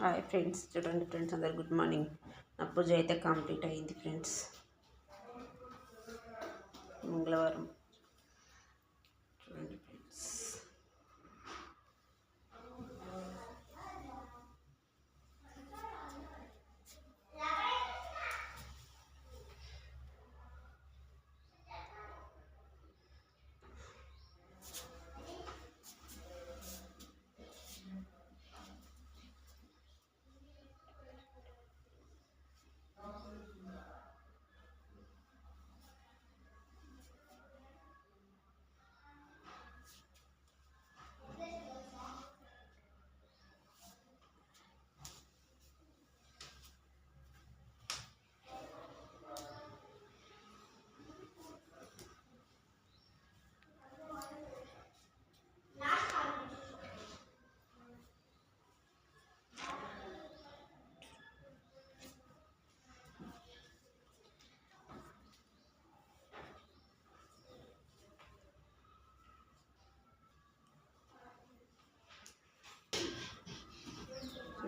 Hi friends చూడండి friends అందరు good morning. నా పూజ అయితే కంప్లీట్ అయింది ఫ్రెండ్స్. మంగళవారం చూడండి ఫ్రెండ్స్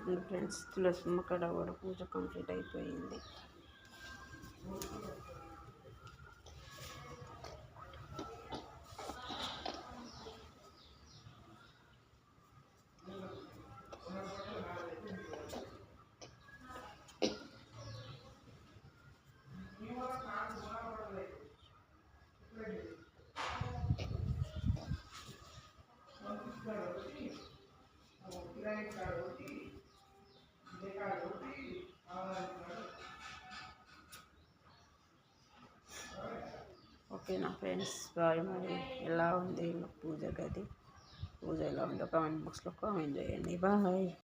చూడండి ఫ్రెండ్స్ తులసమ్మ కడ కూడా పూజ కంప్లీట్ అయిపోయింది. ఓకేనా ఫ్రెండ్స్ బాయ్ మరి ఎలా ఉంది? పూజ గది పూజ ఎలా ఉందో? కామెంట్ బాక్స్లో కామెంట్ చేయండి. బాయ్